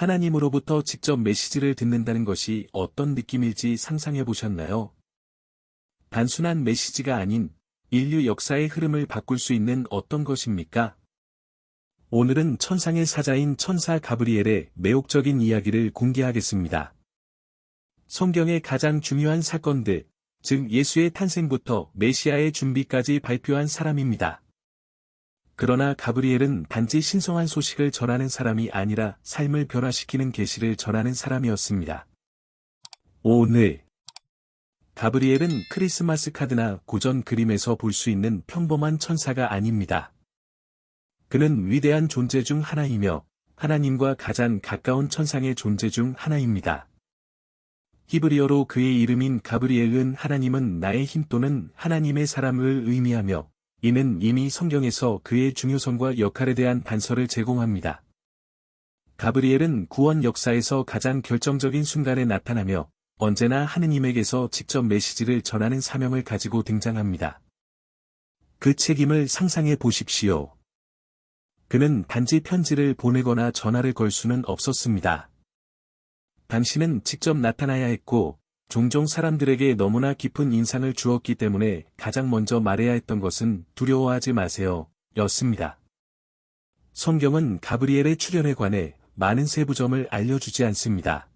하나님으로부터 직접 메시지를 듣는다는 것이 어떤 느낌일지 상상해 보셨나요? 단순한 메시지가 아닌 인류 역사의 흐름을 바꿀 수 있는 어떤 것입니까? 오늘은 천상의 사자인 천사 가브리엘의 매혹적인 이야기를 공개하겠습니다. 성경의 가장 중요한 사건들, 즉 예수의 탄생부터 메시아의 준비까지 발표한 사람입니다. 그러나 가브리엘은 단지 신성한 소식을 전하는 사람이 아니라 삶을 변화시키는 계시를 전하는 사람이었습니다. 오늘 가브리엘은 크리스마스 카드나 고전 그림에서 볼 수 있는 평범한 천사가 아닙니다. 그는 위대한 존재 중 하나이며 하나님과 가장 가까운 천상의 존재 중 하나입니다. 히브리어로 그의 이름인 가브리엘은 하나님은 나의 힘 또는 하나님의 사람을 의미하며 이는 이미 성경에서 그의 중요성과 역할에 대한 단서를 제공합니다. 가브리엘은 구원 역사에서 가장 결정적인 순간에 나타나며 언제나 하느님에게서 직접 메시지를 전하는 사명을 가지고 등장합니다. 그 책임을 상상해 보십시오. 그는 단지 편지를 보내거나 전화를 걸 수는 없었습니다. 당신은 직접 나타나야 했고, 종종 사람들에게 너무나 깊은 인상을 주었기 때문에 가장 먼저 말해야 했던 것은 두려워하지 마세요, 였습니다. 성경은 가브리엘의 출현에 관해 많은 세부점을 알려주지 않습니다.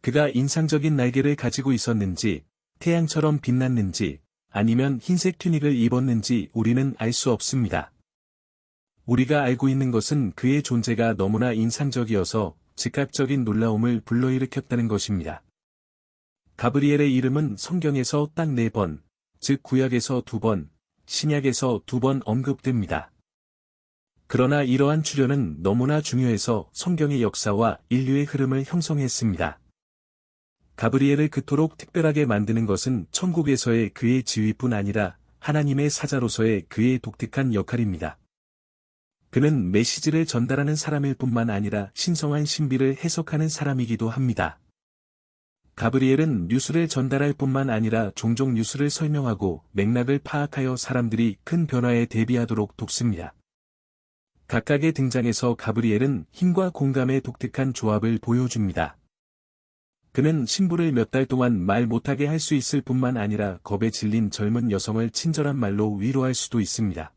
그가 인상적인 날개를 가지고 있었는지, 태양처럼 빛났는지, 아니면 흰색 튜닉을 입었는지 우리는 알 수 없습니다. 우리가 알고 있는 것은 그의 존재가 너무나 인상적이어서 즉각적인 놀라움을 불러일으켰다는 것입니다. 가브리엘의 이름은 성경에서 딱 네 번, 즉 구약에서 두 번, 신약에서 두 번 언급됩니다. 그러나 이러한 출현은 너무나 중요해서 성경의 역사와 인류의 흐름을 형성했습니다. 가브리엘을 그토록 특별하게 만드는 것은 천국에서의 그의 지위뿐 아니라 하나님의 사자로서의 그의 독특한 역할입니다. 그는 메시지를 전달하는 사람일 뿐만 아니라 신성한 신비를 해석하는 사람이기도 합니다. 가브리엘은 뉴스를 전달할 뿐만 아니라 종종 뉴스를 설명하고 맥락을 파악하여 사람들이 큰 변화에 대비하도록 돕습니다. 각각의 등장에서 가브리엘은 힘과 공감의 독특한 조합을 보여줍니다. 그는 신부를 몇 달 동안 말 못하게 할 수 있을 뿐만 아니라 겁에 질린 젊은 여성을 친절한 말로 위로할 수도 있습니다.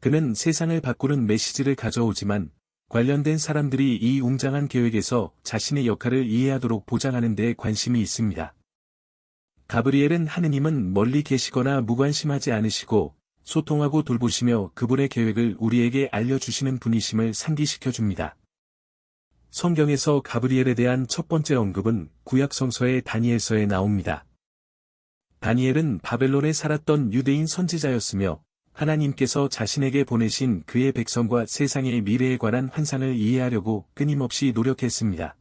그는 세상을 바꾸는 메시지를 가져오지만 관련된 사람들이 이 웅장한 계획에서 자신의 역할을 이해하도록 보장하는 데 관심이 있습니다. 가브리엘은 하느님은 멀리 계시거나 무관심하지 않으시고 소통하고 돌보시며 그분의 계획을 우리에게 알려주시는 분이심을 상기시켜줍니다. 성경에서 가브리엘에 대한 첫 번째 언급은 구약성서의 다니엘서에 나옵니다. 다니엘은 바벨론에 살았던 유대인 선지자였으며 하나님께서 자신에게 보내신 그의 백성과 세상의 미래에 관한 환상을 이해하려고 끊임없이 노력했습니다.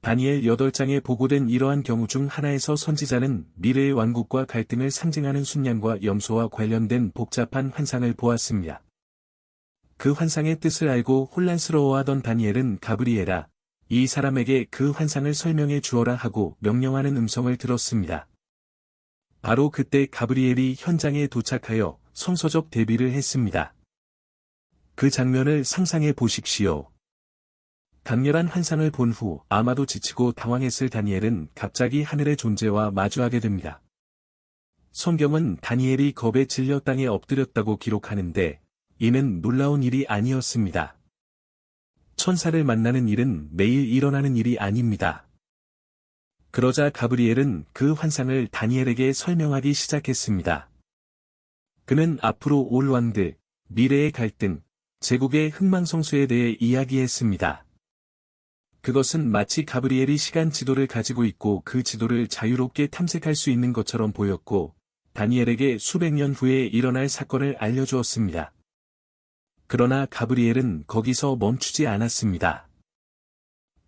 다니엘 8장에 보고된 이러한 경우 중 하나에서 선지자는 미래의 왕국과 갈등을 상징하는 순양과 염소와 관련된 복잡한 환상을 보았습니다. 그 환상의 뜻을 알고 혼란스러워하던 다니엘은 가브리에라, 이 사람에게 그 환상을 설명해 주어라 하고 명령하는 음성을 들었습니다. 바로 그때 가브리엘이 현장에 도착하여 성서적 대비를 했습니다. 그 장면을 상상해 보십시오. 강렬한 환상을 본 후 아마도 지치고 당황했을 다니엘은 갑자기 하늘의 존재와 마주하게 됩니다. 성경은 다니엘이 겁에 질려 땅에 엎드렸다고 기록하는데 이는 놀라운 일이 아니었습니다. 천사를 만나는 일은 매일 일어나는 일이 아닙니다. 그러자 가브리엘은 그 환상을 다니엘에게 설명하기 시작했습니다. 그는 앞으로 올 왕들, 미래의 갈등, 제국의 흥망성쇠에 대해 이야기했습니다. 그것은 마치 가브리엘이 시간 지도를 가지고 있고 그 지도를 자유롭게 탐색할 수 있는 것처럼 보였고, 다니엘에게 수백 년 후에 일어날 사건을 알려주었습니다. 그러나 가브리엘은 거기서 멈추지 않았습니다.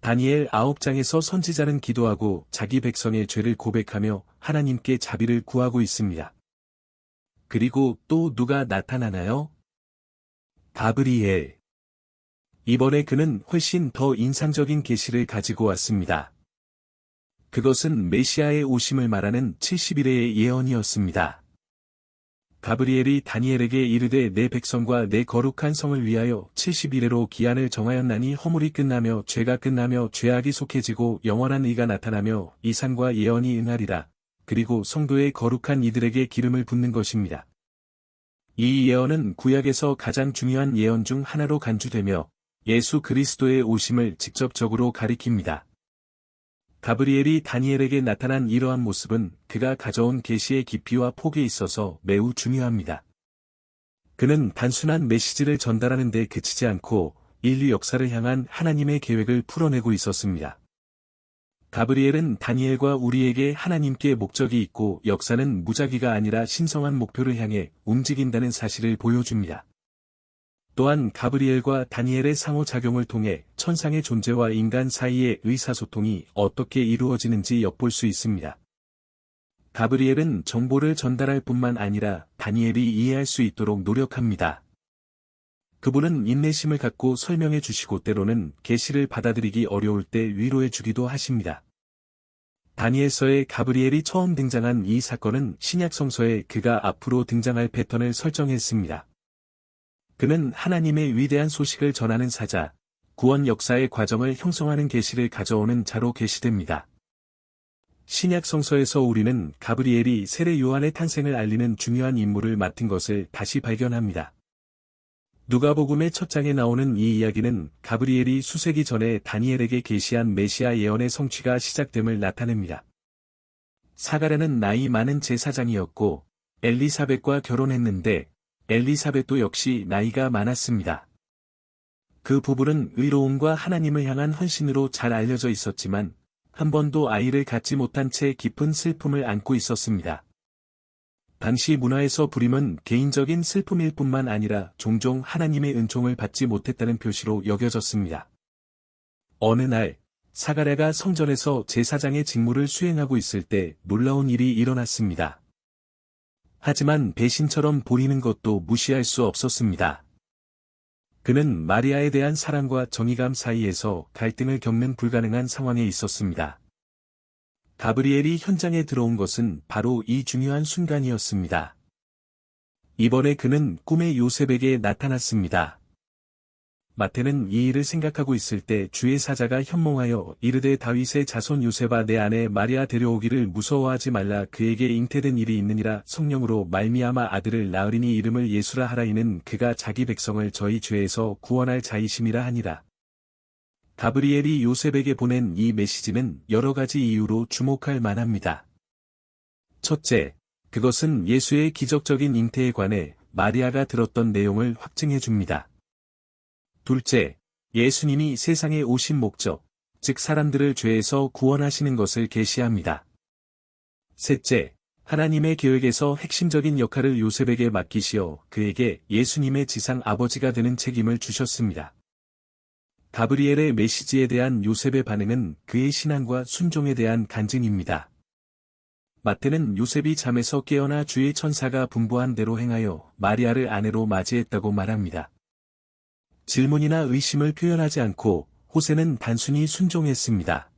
다니엘 9장에서 선지자는 기도하고 자기 백성의 죄를 고백하며 하나님께 자비를 구하고 있습니다. 그리고 또 누가 나타나나요? 가브리엘. 이번에 그는 훨씬 더 인상적인 계시를 가지고 왔습니다. 그것은 메시아의 오심을 말하는 70일의 예언이었습니다. 가브리엘이 다니엘에게 이르되 내 백성과 내 거룩한 성을 위하여 70일에로 기한을 정하였나니 허물이 끝나며 죄가 끝나며 죄악이 속해지고 영원한 의가 나타나며 이상과 예언이 응하리라. 그리고 성도의 거룩한 이들에게 기름을 붓는 것입니다. 이 예언은 구약에서 가장 중요한 예언 중 하나로 간주되며 예수 그리스도의 오심을 직접적으로 가리킵니다. 가브리엘이 다니엘에게 나타난 이러한 모습은 그가 가져온 계시의 깊이와 폭에 있어서 매우 중요합니다. 그는 단순한 메시지를 전달하는 데 그치지 않고 인류 역사를 향한 하나님의 계획을 풀어내고 있었습니다. 가브리엘은 다니엘과 우리에게 하나님께 목적이 있고 역사는 무작위가 아니라 신성한 목표를 향해 움직인다는 사실을 보여줍니다. 또한 가브리엘과 다니엘의 상호작용을 통해 천상의 존재와 인간 사이의 의사소통이 어떻게 이루어지는지 엿볼 수 있습니다. 가브리엘은 정보를 전달할 뿐만 아니라 다니엘이 이해할 수 있도록 노력합니다. 그분은 인내심을 갖고 설명해 주시고 때로는 계시를 받아들이기 어려울 때 위로해 주기도 하십니다. 다니엘서에 가브리엘이 처음 등장한 이 사건은 신약 성서에 그가 앞으로 등장할 패턴을 설정했습니다. 그는 하나님의 위대한 소식을 전하는 사자, 구원 역사의 과정을 형성하는 계시를 가져오는 자로 계시됩니다. 신약 성서에서 우리는 가브리엘이 세례 요한의 탄생을 알리는 중요한 임무를 맡은 것을 다시 발견합니다. 누가복음의 첫 장에 나오는 이 이야기는 가브리엘이 수세기 전에 다니엘에게 계시한 메시아 예언의 성취가 시작됨을 나타냅니다. 사가랴는 나이 많은 제사장이었고 엘리사벳과 결혼했는데 엘리사벳도 역시 나이가 많았습니다. 그 부부는 의로움과 하나님을 향한 헌신으로 잘 알려져 있었지만 한 번도 아이를 갖지 못한 채 깊은 슬픔을 안고 있었습니다. 당시 문화에서 불임은 개인적인 슬픔일 뿐만 아니라 종종 하나님의 은총을 받지 못했다는 표시로 여겨졌습니다. 어느 날, 사가랴가 성전에서 제사장의 직무를 수행하고 있을 때 놀라운 일이 일어났습니다. 하지만 배신처럼 보이는 것도 무시할 수 없었습니다. 그는 마리아에 대한 사랑과 정의감 사이에서 갈등을 겪는 불가능한 상황에 있었습니다. 가브리엘이 현장에 들어온 것은 바로 이 중요한 순간이었습니다. 이번에 그는 꿈의 요셉에게 나타났습니다. 마태는 이 일을 생각하고 있을 때 주의 사자가 현몽하여 이르되 다윗의 자손 요셉아 내 아내 마리아 데려오기를 무서워하지 말라 그에게 잉태된 일이 있느니라 성령으로 말미암아 아들을 낳으리니 이름을 예수라 하라 이는 그가 자기 백성을 저희 죄에서 구원할 자이심이라 하니라. 가브리엘이 요셉에게 보낸 이 메시지는 여러 가지 이유로 주목할 만합니다. 첫째, 그것은 예수의 기적적인 잉태에 관해 마리아가 들었던 내용을 확증해 줍니다. 둘째, 예수님이 세상에 오신 목적, 즉 사람들을 죄에서 구원하시는 것을 계시합니다. 셋째, 하나님의 계획에서 핵심적인 역할을 요셉에게 맡기시어 그에게 예수님의 지상 아버지가 되는 책임을 주셨습니다. 가브리엘의 메시지에 대한 요셉의 반응은 그의 신앙과 순종에 대한 간증입니다. 마태는 요셉이 잠에서 깨어나 주의 천사가 분부한 대로 행하여 마리아를 아내로 맞이했다고 말합니다. 질문이나 의심을 표현하지 않고 호세는 단순히 순종했습니다.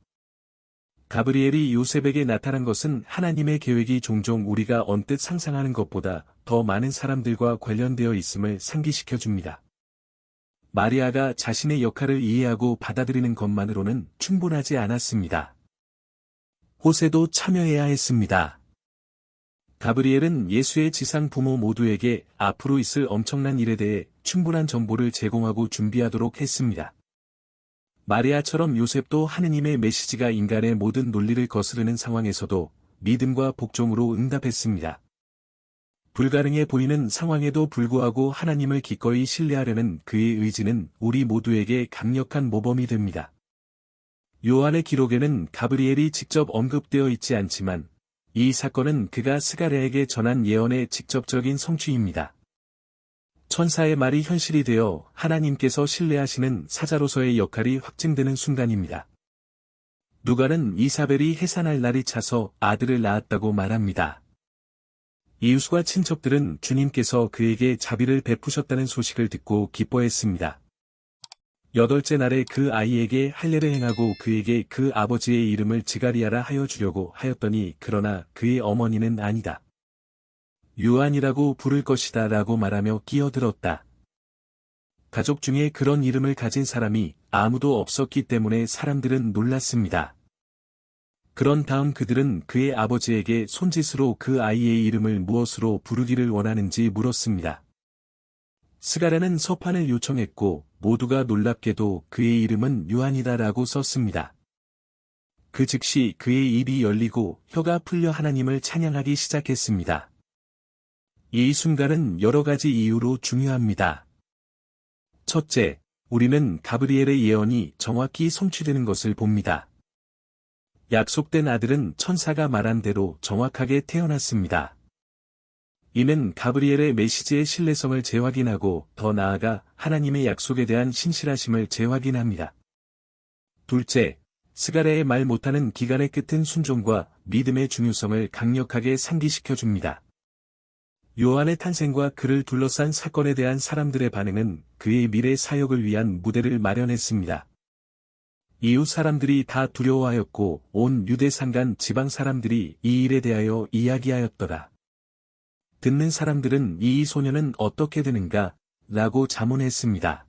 가브리엘이 요셉에게 나타난 것은 하나님의 계획이 종종 우리가 언뜻 상상하는 것보다 더 많은 사람들과 관련되어 있음을 상기시켜 줍니다. 마리아가 자신의 역할을 이해하고 받아들이는 것만으로는 충분하지 않았습니다. 호세도 참여해야 했습니다. 가브리엘은 예수의 지상 부모 모두에게 앞으로 있을 엄청난 일에 대해 충분한 정보를 제공하고 준비하도록 했습니다. 마리아처럼 요셉도 하느님의 메시지가 인간의 모든 논리를 거스르는 상황에서도 믿음과 복종으로 응답했습니다. 불가능해 보이는 상황에도 불구하고 하나님을 기꺼이 신뢰하려는 그의 의지는 우리 모두에게 강력한 모범이 됩니다. 요한의 기록에는 가브리엘이 직접 언급되어 있지 않지만 이 사건은 그가 스가랴에게 전한 예언의 직접적인 성취입니다. 천사의 말이 현실이 되어 하나님께서 신뢰하시는 사자로서의 역할이 확증되는 순간입니다. 누가는 이사벨이 해산할 날이 차서 아들을 낳았다고 말합니다. 이웃과 친척들은 주님께서 그에게 자비를 베푸셨다는 소식을 듣고 기뻐했습니다. 여덟째 날에 그 아이에게 할례를 행하고 그에게 그 아버지의 이름을 지가리아라 하여 주려고 하였더니 그러나 그의 어머니는 아니다. 요한이라고 부를 것이다 라고 말하며 끼어들었다. 가족 중에 그런 이름을 가진 사람이 아무도 없었기 때문에 사람들은 놀랐습니다. 그런 다음 그들은 그의 아버지에게 손짓으로 그 아이의 이름을 무엇으로 부르기를 원하는지 물었습니다. 스가랴는 서판을 요청했고 모두가 놀랍게도 그의 이름은 요한이다라고 썼습니다. 그 즉시 그의 입이 열리고 혀가 풀려 하나님을 찬양하기 시작했습니다. 이 순간은 여러 가지 이유로 중요합니다. 첫째, 우리는 가브리엘의 예언이 정확히 성취되는 것을 봅니다. 약속된 아들은 천사가 말한 대로 정확하게 태어났습니다. 이는 가브리엘의 메시지의 신뢰성을 재확인하고 더 나아가 하나님의 약속에 대한 신실하심을 재확인합니다. 둘째, 스가랴의 말 못하는 기간의 끝은 순종과 믿음의 중요성을 강력하게 상기시켜 줍니다. 요한의 탄생과 그를 둘러싼 사건에 대한 사람들의 반응은 그의 미래 사역을 위한 무대를 마련했습니다. 이웃 사람들이 다 두려워하였고 온 유대 상간 지방 사람들이 이 일에 대하여 이야기하였더라. 듣는 사람들은 이 소녀는 어떻게 되는가? 라고 자문했습니다.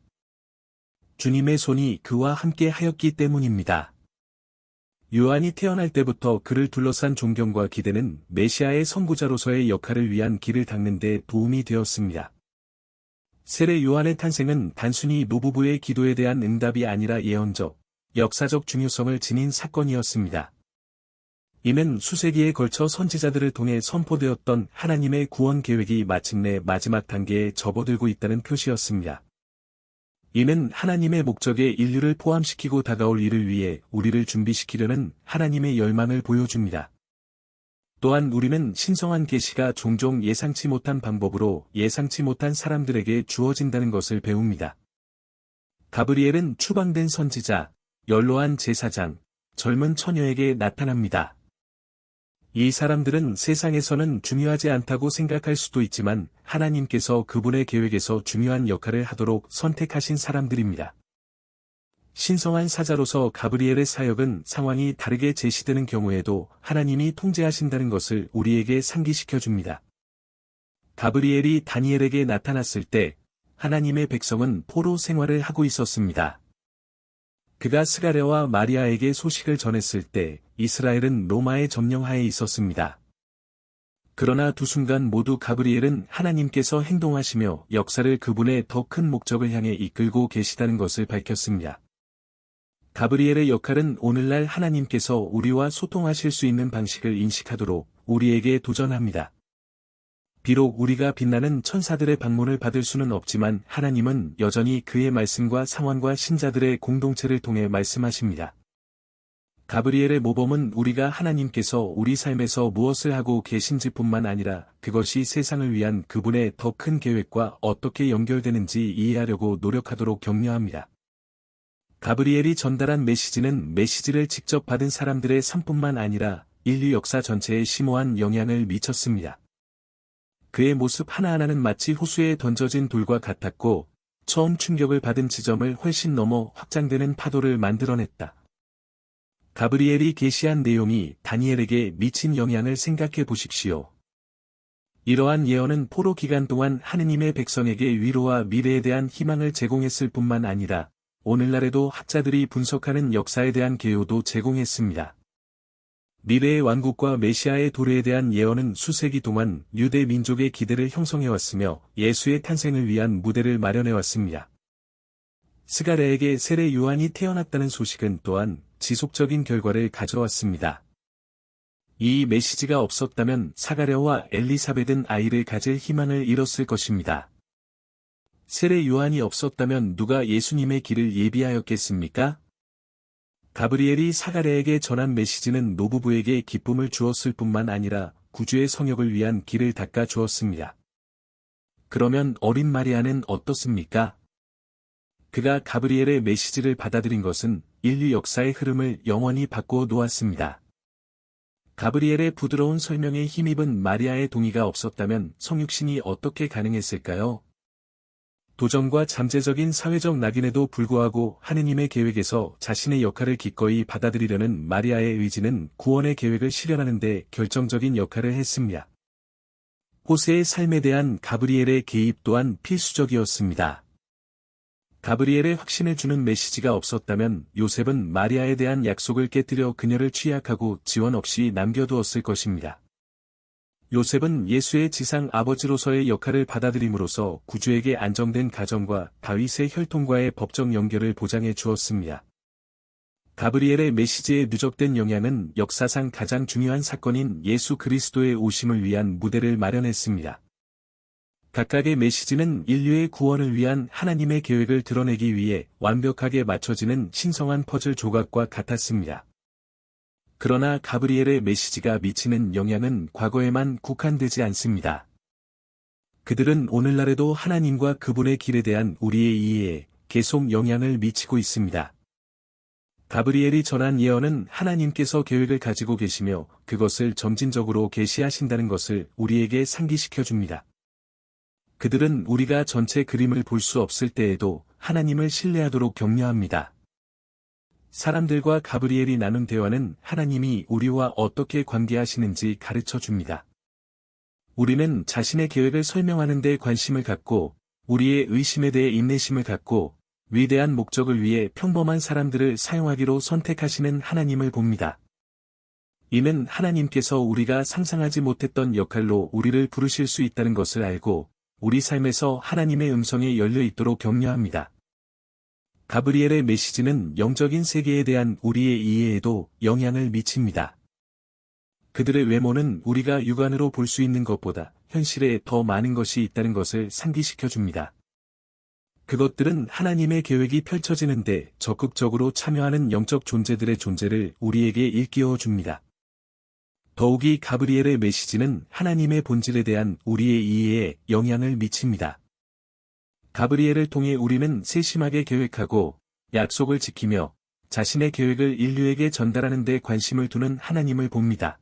주님의 손이 그와 함께 하였기 때문입니다. 요한이 태어날 때부터 그를 둘러싼 존경과 기대는 메시아의 선구자로서의 역할을 위한 길을 닦는 데 도움이 되었습니다. 세례 요한의 탄생은 단순히 노부부의 기도에 대한 응답이 아니라 예언적, 역사적 중요성을 지닌 사건이었습니다. 이는 수세기에 걸쳐 선지자들을 통해 선포되었던 하나님의 구원 계획이 마침내 마지막 단계에 접어들고 있다는 표시였습니다. 이는 하나님의 목적에 인류를 포함시키고 다가올 일을 위해 우리를 준비시키려는 하나님의 열망을 보여줍니다. 또한 우리는 신성한 계시가 종종 예상치 못한 방법으로 예상치 못한 사람들에게 주어진다는 것을 배웁니다. 가브리엘은 추방된 선지자, 연로한 제사장, 젊은 처녀에게 나타납니다. 이 사람들은 세상에서는 중요하지 않다고 생각할 수도 있지만 하나님께서 그분의 계획에서 중요한 역할을 하도록 선택하신 사람들입니다. 신성한 사자로서 가브리엘의 사역은 상황이 다르게 제시되는 경우에도 하나님이 통제하신다는 것을 우리에게 상기시켜 줍니다. 가브리엘이 다니엘에게 나타났을 때 하나님의 백성은 포로 생활을 하고 있었습니다. 그가 스가랴와 마리아에게 소식을 전했을 때 이스라엘은 로마의 점령하에 있었습니다. 그러나 두 순간 모두 가브리엘은 하나님께서 행동하시며 역사를 그분의 더 큰 목적을 향해 이끌고 계시다는 것을 밝혔습니다. 가브리엘의 역할은 오늘날 하나님께서 우리와 소통하실 수 있는 방식을 인식하도록 우리에게 도전합니다. 비록 우리가 빛나는 천사들의 방문을 받을 수는 없지만 하나님은 여전히 그의 말씀과 상황과 신자들의 공동체를 통해 말씀하십니다. 가브리엘의 모범은 우리가 하나님께서 우리 삶에서 무엇을 하고 계신지 뿐만 아니라 그것이 세상을 위한 그분의 더 큰 계획과 어떻게 연결되는지 이해하려고 노력하도록 격려합니다. 가브리엘이 전달한 메시지는 메시지를 직접 받은 사람들의 삶뿐만 아니라 인류 역사 전체에 심오한 영향을 미쳤습니다. 그의 모습 하나하나는 마치 호수에 던져진 돌과 같았고 처음 충격을 받은 지점을 훨씬 넘어 확장되는 파도를 만들어냈다. 가브리엘이 게시한 내용이 다니엘에게 미친 영향을 생각해 보십시오. 이러한 예언은 포로 기간 동안 하느님의 백성에게 위로와 미래에 대한 희망을 제공했을 뿐만 아니라 오늘날에도 학자들이 분석하는 역사에 대한 개요도 제공했습니다. 미래의 왕국과 메시아의 도래에 대한 예언은 수세기 동안 유대 민족의 기대를 형성해왔으며 예수의 탄생을 위한 무대를 마련해왔습니다. 스가랴에게 세례 요한이 태어났다는 소식은 또한 지속적인 결과를 가져왔습니다. 이 메시지가 없었다면 사가랴와 엘리사벳은 아이를 가질 희망을 잃었을 것입니다. 세례 요한이 없었다면 누가 예수님의 길을 예비하였겠습니까? 가브리엘이 사가랴에게 전한 메시지는 노부부에게 기쁨을 주었을 뿐만 아니라 구주의 성역을 위한 길을 닦아 주었습니다. 그러면 어린 마리아는 어떻습니까? 그가 가브리엘의 메시지를 받아들인 것은 인류 역사의 흐름을 영원히 바꾸어 놓았습니다. 가브리엘의 부드러운 설명에 힘입은 마리아의 동의가 없었다면 성육신이 어떻게 가능했을까요? 도전과 잠재적인 사회적 낙인에도 불구하고 하느님의 계획에서 자신의 역할을 기꺼이 받아들이려는 마리아의 의지는 구원의 계획을 실현하는 데 결정적인 역할을 했습니다. 호세의 삶에 대한 가브리엘의 개입 또한 필수적이었습니다. 가브리엘의 확신을 주는 메시지가 없었다면 요셉은 마리아에 대한 약속을 깨뜨려 그녀를 취약하고 지원 없이 남겨두었을 것입니다. 요셉은 예수의 지상 아버지로서의 역할을 받아들임으로써 구주에게 안정된 가정과 다윗의 혈통과의 법적 연결을 보장해 주었습니다. 가브리엘의 메시지의 누적된 영향은 역사상 가장 중요한 사건인 예수 그리스도의 오심을 위한 무대를 마련했습니다. 각각의 메시지는 인류의 구원을 위한 하나님의 계획을 드러내기 위해 완벽하게 맞춰지는 신성한 퍼즐 조각과 같았습니다. 그러나 가브리엘의 메시지가 미치는 영향은 과거에만 국한되지 않습니다. 그들은 오늘날에도 하나님과 그분의 길에 대한 우리의 이해에 계속 영향을 미치고 있습니다. 가브리엘이 전한 예언은 하나님께서 계획을 가지고 계시며 그것을 점진적으로 계시하신다는 것을 우리에게 상기시켜 줍니다. 그들은 우리가 전체 그림을 볼 수 없을 때에도 하나님을 신뢰하도록 격려합니다. 사람들과 가브리엘이 나눈 대화는 하나님이 우리와 어떻게 관계하시는지 가르쳐 줍니다. 우리는 자신의 계획을 설명하는 데 관심을 갖고 우리의 의심에 대해 인내심을 갖고 위대한 목적을 위해 평범한 사람들을 사용하기로 선택하시는 하나님을 봅니다. 이는 하나님께서 우리가 상상하지 못했던 역할로 우리를 부르실 수 있다는 것을 알고 우리 삶에서 하나님의 음성에 열려 있도록 격려합니다. 가브리엘의 메시지는 영적인 세계에 대한 우리의 이해에도 영향을 미칩니다. 그들의 외모는 우리가 육안으로 볼 수 있는 것보다 현실에 더 많은 것이 있다는 것을 상기시켜 줍니다. 그것들은 하나님의 계획이 펼쳐지는데 적극적으로 참여하는 영적 존재들의 존재를 우리에게 일깨워 줍니다. 더욱이 가브리엘의 메시지는 하나님의 본질에 대한 우리의 이해에 영향을 미칩니다. 가브리엘을 통해 우리는 세심하게 계획하고 약속을 지키며 자신의 계획을 인류에게 전달하는 데 관심을 두는 하나님을 봅니다.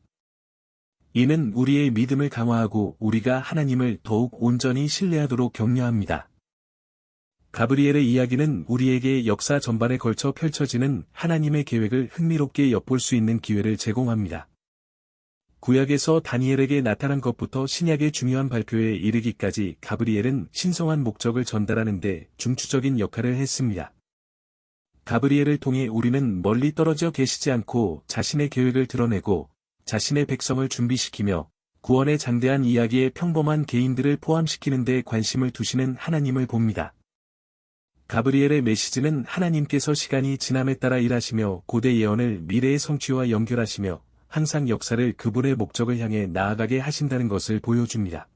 이는 우리의 믿음을 강화하고 우리가 하나님을 더욱 온전히 신뢰하도록 격려합니다. 가브리엘의 이야기는 우리에게 역사 전반에 걸쳐 펼쳐지는 하나님의 계획을 흥미롭게 엿볼 수 있는 기회를 제공합니다. 구약에서 다니엘에게 나타난 것부터 신약의 중요한 발표에 이르기까지 가브리엘은 신성한 목적을 전달하는 데 중추적인 역할을 했습니다. 가브리엘을 통해 우리는 멀리 떨어져 계시지 않고 자신의 계획을 드러내고 자신의 백성을 준비시키며 구원의 장대한 이야기에 평범한 개인들을 포함시키는 데 관심을 두시는 하나님을 봅니다. 가브리엘의 메시지는 하나님께서 시간이 지남에 따라 일하시며 고대 예언을 미래의 성취와 연결하시며 항상 역사를 그분의 목적을 향해 나아가게 하신다는 것을 보여줍니다.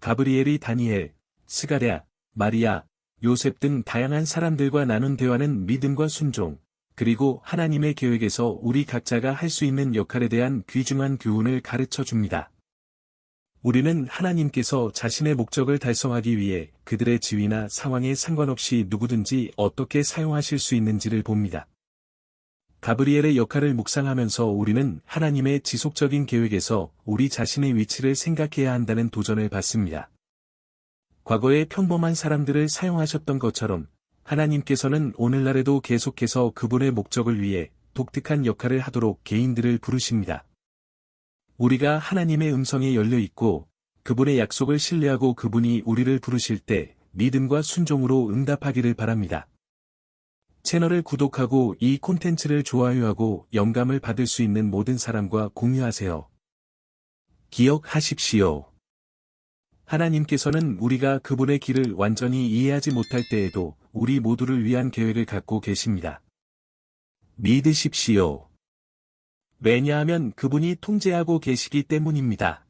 가브리엘이 다니엘, 스가랴, 마리아, 요셉 등 다양한 사람들과 나눈 대화는 믿음과 순종, 그리고 하나님의 계획에서 우리 각자가 할 수 있는 역할에 대한 귀중한 교훈을 가르쳐 줍니다. 우리는 하나님께서 자신의 목적을 달성하기 위해 그들의 지위나 상황에 상관없이 누구든지 어떻게 사용하실 수 있는지를 봅니다. 가브리엘의 역할을 묵상하면서 우리는 하나님의 지속적인 계획에서 우리 자신의 위치를 생각해야 한다는 도전을 받습니다. 과거의 평범한 사람들을 사용하셨던 것처럼 하나님께서는 오늘날에도 계속해서 그분의 목적을 위해 독특한 역할을 하도록 개인들을 부르십니다. 우리가 하나님의 음성에 열려 있고 그분의 약속을 신뢰하고 그분이 우리를 부르실 때 믿음과 순종으로 응답하기를 바랍니다. 채널을 구독하고 이 콘텐츠를 좋아요하고 영감을 받을 수 있는 모든 사람과 공유하세요. 기억하십시오. 하나님께서는 우리가 그분의 길을 완전히 이해하지 못할 때에도 우리 모두를 위한 계획을 갖고 계십니다. 믿으십시오. 왜냐하면 그분이 통제하고 계시기 때문입니다.